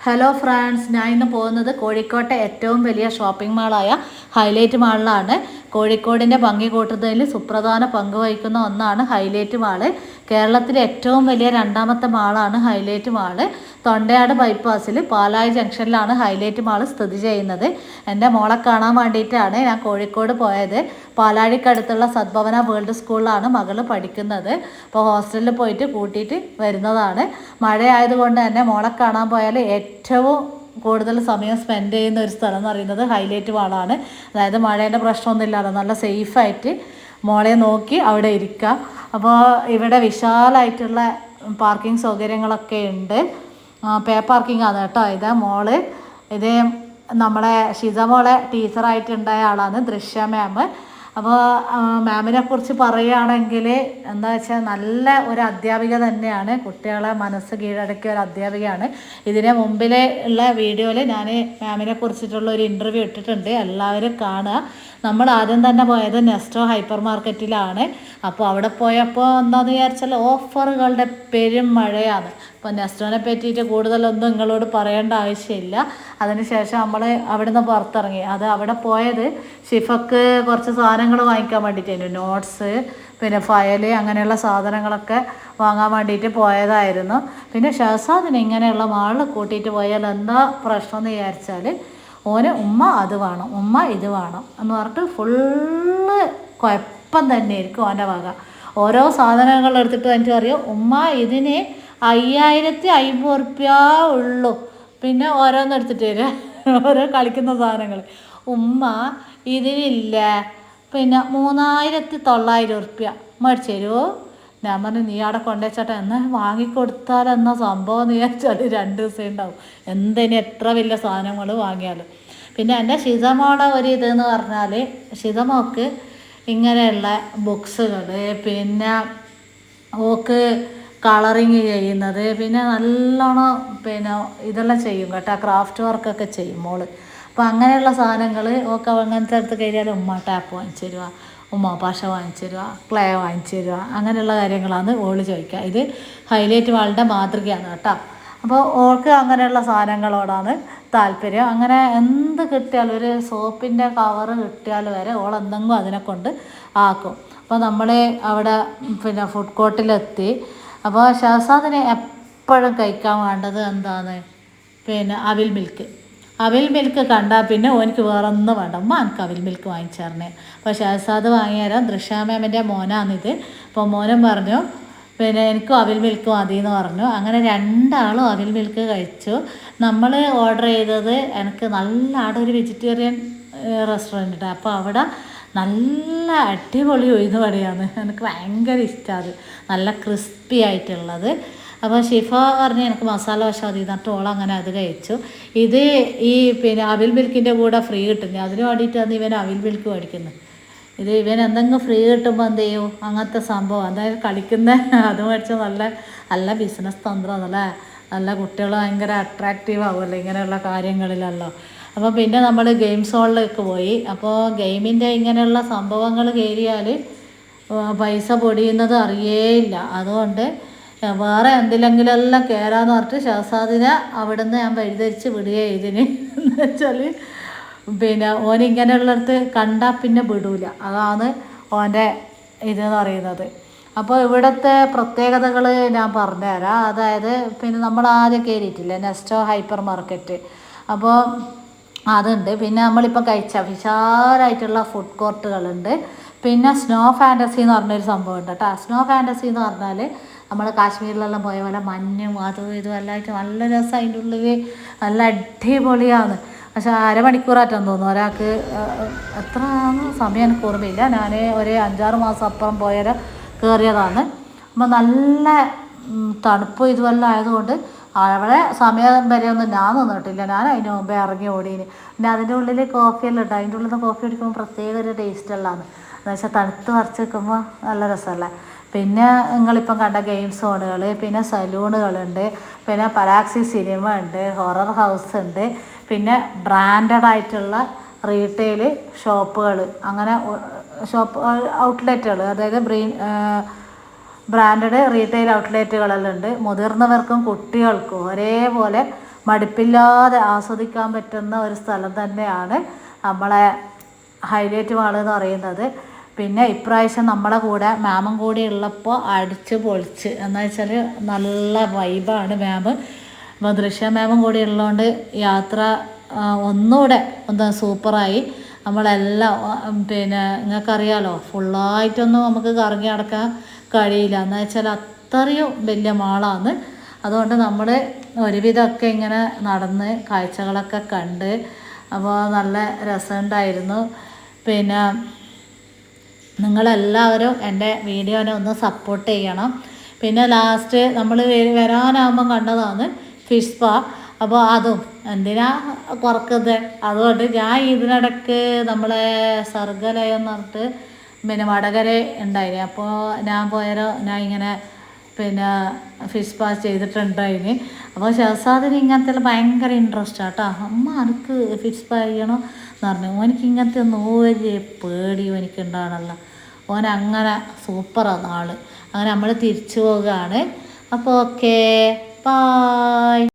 Hello friends ഞാൻ ഇന്ന് പോകുന്നത് കോഴിക്കോട്ടെ ഏറ്റവും വലിയ ഷോപ്പിംഗ് മാളായ ഹൈലൈറ്റ് മാളിലാണ് കോഴിക്കോടിന്റെ ഭംഗി കൂട്ടുന്നതിൽ സുപ്രധാന പങ്ക് വഹിക്കുന്ന ഒന്നാണ് ഹൈലൈറ്റ് മാൾ കേരളത്തിലെ ഏറ്റവും വലിയ രണ്ടാമത്തെ മാളാണ് ഹൈലൈറ്റ് മാൾ. തൊണ്ടയാട് ബൈപ്പാസിൽ പാലായി ജംഗ്ഷനിലാണ് ഹൈലൈറ്റ് മാൾ സ്ഥിതി ചെയ്യുന്നത്. എന്റെ മോളെ കാണാൻ വേണ്ടിയിട്ടാണ് ഞാൻ കോഴിക്കോട് പോയത്. പാലാഴിക്കടുത്തുള്ള സദ്ഭവന വേൾഡ് സ്കൂളിലാണ് മകൾ പഠിക്കുന്നത്. അപ്പോൾ ഹോസ്റ്റലിൽ പോയിട്ട് കൂട്ടിയിട്ട് വരുന്നതാണ്. മഴയായതുകൊണ്ട് തന്നെ മോളെ കാണാൻ പോയാൽ ഏറ്റവും കൂടുതൽ സമയം സ്പെൻഡ് ചെയ്യുന്ന ഒരു സ്ഥലം എന്ന് പറയുന്നത് ഹൈലൈറ്റ് മാളാണ്. അതായത് മഴേന്റെ പ്രശ്നമൊന്നുമില്ലാതെ നല്ല സേഫായിട്ട് മോളെ നോക്കി അവിടെ ഇരിക്കുക അപ്പോൾ ഇവിടെ വിശാലമായിട്ടുള്ള പാർക്കിംഗ് സൗകര്യങ്ങളൊക്കെ ഉണ്ട്. പേ പാർക്കിംഗ് ആണ് കേട്ടോ ഇത് മോൾ. ഇത് നമ്മളെ ഷിജ മോളെ ടീച്ചറായിട്ടുണ്ടായ ആളാണ് ദൃശ്യ മാം. അപ്പോൾ മാമിനെ കുറിച്ച് പറയുകയാണെങ്കിൽ എന്താ വെച്ചാൽ നല്ല ഒരു അധ്യാപിക തന്നെയാണ്. കുട്ടികളെ മനസ്സ് കീഴടക്കിയ ഒരു അധ്യാപികയാണ്. ഇതിന് മുമ്പിലെ ഉള്ള വീഡിയോയിൽ ഞാൻ മാമിനെ കുറിച്ചിട്ടുള്ള ഒരു ഇന്റർവ്യൂ ഇട്ടിട്ടുണ്ട്. എല്ലാവരും കാണുക. നമ്മൾ ആദ്യം തന്നെ പോയത് നെസ്റ്റോ ഹൈപ്പർ മാർക്കറ്റിലാണ് അപ്പോൾ അവിടെ പോയപ്പോൾ എന്താണെന്ന് വിചാരിച്ചാൽ ഓഫറുകളുടെ പെരും മഴയാണ്. അപ്പോൾ നെസ്റ്റോനെ പറ്റിയിട്ട് കൂടുതലൊന്നും നിങ്ങളോട് പറയേണ്ട ആവശ്യമില്ല. അതിനുശേഷം നമ്മൾ അവിടുന്ന് പുറത്തിറങ്ങി. അത് അവിടെ പോയത് ഷിഫക്ക് കുറച്ച് സാധനങ്ങൾ വാങ്ങിക്കാൻ വേണ്ടിയിട്ടായിരുന്നു. നോട്ട്സ് പിന്നെ ഫയൽ അങ്ങനെയുള്ള സാധനങ്ങളൊക്കെ വാങ്ങാൻ വേണ്ടിയിട്ട് പോയതായിരുന്നു. പിന്നെ ഷഹസാദിന് ഇങ്ങനെയുള്ള മാളിൽ കൂട്ടിയിട്ട് പോയാൽ എന്താ പ്രശ്നം എന്ന് വിചാരിച്ചാൽ ഓന് ഉമ്മ അത് വേണം ഉമ്മ ഇത് വേണം എന്ന് പറഞ്ഞിട്ട് ഫുള്ള് കുഴപ്പം തന്നെ ആയിരിക്കും ഓന്റെ വക. ഓരോ സാധനങ്ങൾ എടുത്തിട്ട് എനിക്ക് അറിയാം? ഉമ്മ ഇതിന് അയ്യായിരത്തി അമ്പത് റുപ്യ ഉള്ളൂ. പിന്നെ ഓരോന്ന് എടുത്തിട്ട് തരാം ഓരോ കളിക്കുന്ന സാധനങ്ങൾ ഉമ്മ ഇതിനില്ല പിന്നെ മൂന്നായിരത്തി തൊള്ളായിരം ഉറുപ്യ മേടിച്ചു തരുമോ ഞാൻ പറഞ്ഞു നീ അവിടെ കൊണ്ടുവച്ചോട്ടെ. എന്നാൽ വാങ്ങിക്കൊടുത്താൽ എന്നാ സംഭവം എന്ന് വിചാരിച്ചാൽ രണ്ട് ദിവസം ഉണ്ടാവും. എന്തിനു എത്ര വലിയ സാധനങ്ങൾ വാങ്ങിയാലും. പിന്നെ എന്റെ ഷിതമോടെ ഒരു ഇതെന്ന് പറഞ്ഞാൽ ഷിതമോക്ക് ഇങ്ങനെയുള്ള ബുക്സുകൾ പിന്നെ ഓക്ക് കളറിങ് ചെയ്യുന്നത്. പിന്നെ നല്ലോണം പിന്നെ ഇതെല്ലാം ചെയ്യും കേട്ടോ. ക്രാഫ്റ്റ് വർക്കൊക്കെ ചെയ്യും മോൾ. അപ്പോൾ അങ്ങനെയുള്ള സാധനങ്ങൾ ഒക്കെ അങ്ങനത്തെ അടുത്ത് കഴിഞ്ഞാൽ ഉമ്മ ടാപ്പ് വാങ്ങിച്ചു തരിക ഉമ്മ പാഷ വാങ്ങിച്ചു തരിക ക്ലേ വാങ്ങിച്ചു തരിക അങ്ങനെയുള്ള കാര്യങ്ങളാണ് ഓൾ ചോദിക്കുക. ഇത് ഹൈലൈറ്റ് വാളിന്റെ മാതൃകയാണ് കേട്ടോ. അപ്പോൾ ഓൾക്ക് അങ്ങനെയുള്ള സാധനങ്ങളോടാണ് താല്പര്യം. അങ്ങനെ എന്ത് കിട്ടിയാലും ഒരു സോപ്പിന്റെ കവറ് കിട്ടിയാൽ വരെ ഓൾ എന്തെങ്കിലും അതിനെ കൊണ്ട് ആക്കും. അപ്പോൾ നമ്മൾ അവിടെ പിന്നെ ഫുഡ് കോർട്ടിലെത്തി അപ്പോൾ ഷഹസാദിന് എപ്പോഴും കഴിക്കാൻ വേണ്ടത് എന്താണ്? പിന്നെ അവിൽ മിൽക്ക്. അവിൽ മിൽക്ക് കണ്ടാൽ പിന്നെ ഓനിക്ക് വേറെ ഒന്നും വേണ്ട. ഉമ്മ എനിക്ക് അവിൽ മിൽക്ക് വാങ്ങിച്ചേർന്നേ അപ്പോൾ ഷഹസാദ് വാങ്ങിയാലും ദൃശ്യാമേമിന്റെ മോനാണിത്. അപ്പോൾ മോനും പറഞ്ഞു പിന്നെ എനിക്കും അവിൽ മിൽക്ക് മതി എന്ന് പറഞ്ഞു. അങ്ങനെ രണ്ടാളും അവിൽ മിൽക്ക് കഴിച്ചു. നമ്മൾ ഓർഡർ ചെയ്തത് എനിക്ക് നല്ല ആടൊരു വെജിറ്റേറിയൻ റെസ്റ്റോറന്റ്. അപ്പോൾ അവിടെ നല്ല അടിപൊളി ഉഴുന്ന് വടയാണ്. എനിക്ക് ഭയങ്കര ഇഷ്ടമാണ് നല്ല ക്രിസ്പി ആയിട്ടുള്ളത്. അപ്പോൾ ഷിഫ പറഞ്ഞ് എനിക്ക് മസാല ദോശ മതി എന്നിട്ട് ഓൾ അങ്ങനെ അത് കഴിച്ചു. ഇത് ഈ പിന്നെ അവിൽ മിൽക്കിന്റെ കൂടെ ഫ്രീ കിട്ടുന്നത് അതിന് വേണ്ടിയിട്ടാണ് ഇവൻ അവിൽ മിൽക്ക് മേടിക്കുന്നത് ഇത് ഇവൻ എന്തെങ്കിലും ഫ്രീ കിട്ടുമ്പോൾ എന്ത് ചെയ്യും? അങ്ങനത്തെ സംഭവം. അതായത് കളിക്കുന്ന അത് മേടിച്ച നല്ല നല്ല ബിസിനസ് തന്ത്രം അല്ലേ നല്ല കുട്ടികൾ ഭയങ്കര അട്രാക്റ്റീവ് ആവുമല്ലോ ഇങ്ങനെയുള്ള കാര്യങ്ങളിലല്ലോ. അപ്പോൾ പിന്നെ നമ്മൾ ഗെയിം സോണിലേക്ക് പോയി. അപ്പോൾ ഗെയിമിന്റെ ഇങ്ങനെയുള്ള സംഭവങ്ങൾ കയറിയാൽ പൈസ പൊടിയുന്നത് അറിയേയില്ല. അതുകൊണ്ട് വേറെ എന്തിലെങ്കിലെല്ലാം കയറാന്ന് പറഞ്ഞിട്ട് ഷഹസാദിനെ അവിടുന്ന് ഞാൻ പരിധരിച്ച് വിടുകയാണ് ഇതിന് എന്ന് വെച്ചാൽ പിന്നെ ഓൻ ഇങ്ങനെയുള്ളിടത്ത് കണ്ടാൽ പിന്നെ വിടൂല. അതാണ് ഓന്റെ ഇതെന്ന് പറയുന്നത്. അപ്പോൾ ഇവിടുത്തെ പ്രത്യേകതകൾ ഞാൻ പറഞ്ഞുതരാം. അതായത് പിന്നെ നമ്മൾ ആദ്യം കയറിയിട്ടില്ലേ നെസ്റ്റോ ഹൈപ്പർ മാർക്കറ്റ് അപ്പോൾ അതുണ്ട്. പിന്നെ നമ്മളിപ്പോൾ കഴിച്ച വിശാലമായിട്ടുള്ള ഫുഡ് കോർട്ടുകളുണ്ട് പിന്നെ സ്നോ ഫാന്റസി എന്ന് പറഞ്ഞൊരു സംഭവം ഉണ്ട് കേട്ടോ സ്നോ ഫാന്റസി എന്ന് പറഞ്ഞാൽ നമ്മൾ കാശ്മീരിലെല്ലാം പോയ പോലെ മഞ്ഞും അതും ഇതും എല്ലാം നല്ല രസം അതിന്റെ ഉള്ളിൽ നല്ല അടിപൊളിയാണ്. പക്ഷെ അരമണിക്കൂറായിട്ടാണ് തോന്നുന്നു. ഒരാൾക്ക് എത്ര സമയം എനിക്ക് ഓർമ്മയില്ല ഞാൻ ഒരു അഞ്ചാറ് മാസം അപ്പുറം പോയാൽ കയറിയതാണ് അപ്പം നല്ല തണുപ്പ് ഇതുമെല്ലാം ആയതുകൊണ്ട് അവിടെ സമയം വരെ ഒന്നും ഞാൻ നിന്നിട്ടില്ല. ഞാൻ അതിന് മുമ്പേ ഇറങ്ങി ഓടീന്. പിന്നെ അതിന്റെ ഉള്ളിൽ കോഫിയെല്ലാം ഉണ്ട് അതിന്റെ ഉള്ളിൽ നിന്ന് കോഫി കുടിക്കുമ്പോൾ പ്രത്യേക ഒരു ടേസ്റ്റ് ഉള്ളതാണ്. എന്ന് വെച്ചാൽ തണുത്ത് പറിച്ച് വെക്കുമ്പോൾ നല്ല രസമല്ലേ പിന്നെ നിങ്ങളിപ്പം കണ്ട ഗെയിം സോണുകൾ പിന്നെ സലൂണുകളുണ്ട് പിന്നെ പരാക്സി സിനിമ ഉണ്ട് ഹൊറർ ഹൗസ് ഉണ്ട് പിന്നെ ബ്രാൻഡഡ് ആയിട്ടുള്ള റീറ്റെയിൽ ഷോപ്പുകൾ അങ്ങനെ ഷോപ്പ് ഔട്ട്ലെറ്റുകൾ അതായത് ബ്രീ ബ്രാൻഡഡ് റീറ്റെയിൽ ഔട്ട്ലെറ്റുകളെല്ലാം ഉണ്ട് മുതിർന്നവർക്കും കുട്ടികൾക്കും ഒരേപോലെ മടുപ്പില്ലാതെ ആസ്വദിക്കാൻ പറ്റുന്ന ഒരു സ്ഥലം തന്നെയാണ് നമ്മളെ ഹൈലൈറ്റ് മാൾ എന്ന് പറയുന്നത്. പിന്നെ ഇപ്രാവശ്യം നമ്മളെ കൂടെ മാമും കൂടി ഉള്ളപ്പോൾ അടിച്ച് പൊളിച്ച്. എന്ന് വെച്ചാൽ നല്ല വൈബാണ് മാം. അപ്പോൾ ദൃശ്യ മാമും കൂടി ഉള്ളതുകൊണ്ട് യാത്ര ഒന്നുകൂടെ ഒന്ന് സൂപ്പറായി. നമ്മളെല്ലാം പിന്നെ നിങ്ങൾക്കറിയാലോ ഫുള്ളായിട്ടൊന്നും നമുക്ക് കറങ്ങി നടക്കാൻ കഴിയില്ല എന്ന് വെച്ചാൽ അത്രയും വലിയ മാളാണ് അതുകൊണ്ട് നമ്മൾ ഒരുവിധമൊക്കെ ഇങ്ങനെ നടന്ന് കാഴ്ചകളൊക്കെ കണ്ട് അപ്പോൾ നല്ല രസമുണ്ടായിരുന്നു. പിന്നെ നിങ്ങളെല്ലാവരും എന്റെ വീഡിയോനെ ഒന്ന് സപ്പോർട്ട് ചെയ്യണം. പിന്നെ ലാസ്റ്റ് നമ്മൾ വരാനാകുമ്പം കണ്ടതാണ് ഫിഷ് സ്പാ അപ്പോൾ അതും എന്തിനാ കുറക്കുന്നത്? അതുകൊണ്ട് ഞാൻ ഇതിനിടക്ക് നമ്മളെ സർഗലയം എന്ന് പറഞ്ഞിട്ട് പിന്നെ വടകര ഉണ്ടായിന്. അപ്പോൾ ഞാൻ പോയാലോ ഞാൻ ഇങ്ങനെ പിന്നെ ഫിഷ് പാസ് ചെയ്തിട്ടുണ്ടായിന് അപ്പോൾ ഷഹസാദിന് ഇങ്ങനത്തെ ഭയങ്കര ഇൻട്രസ്റ്റ് ആട്ടോ. അമ്മ എനിക്ക് ഫിഷ് പാ ചെയ്യണം എന്ന് പറഞ്ഞു. ഓനിക്ക് ഇങ്ങനത്തെ ഒന്നും ഒരു പേടി എനിക്ക് ഉണ്ടാകണമല്ലോ ഓൻ അങ്ങനെ സൂപ്പറാണ് ആൾ അങ്ങനെ നമ്മൾ തിരിച്ചു പോവുകയാണ് അപ്പോൾ ഓക്കേ. ബായ്.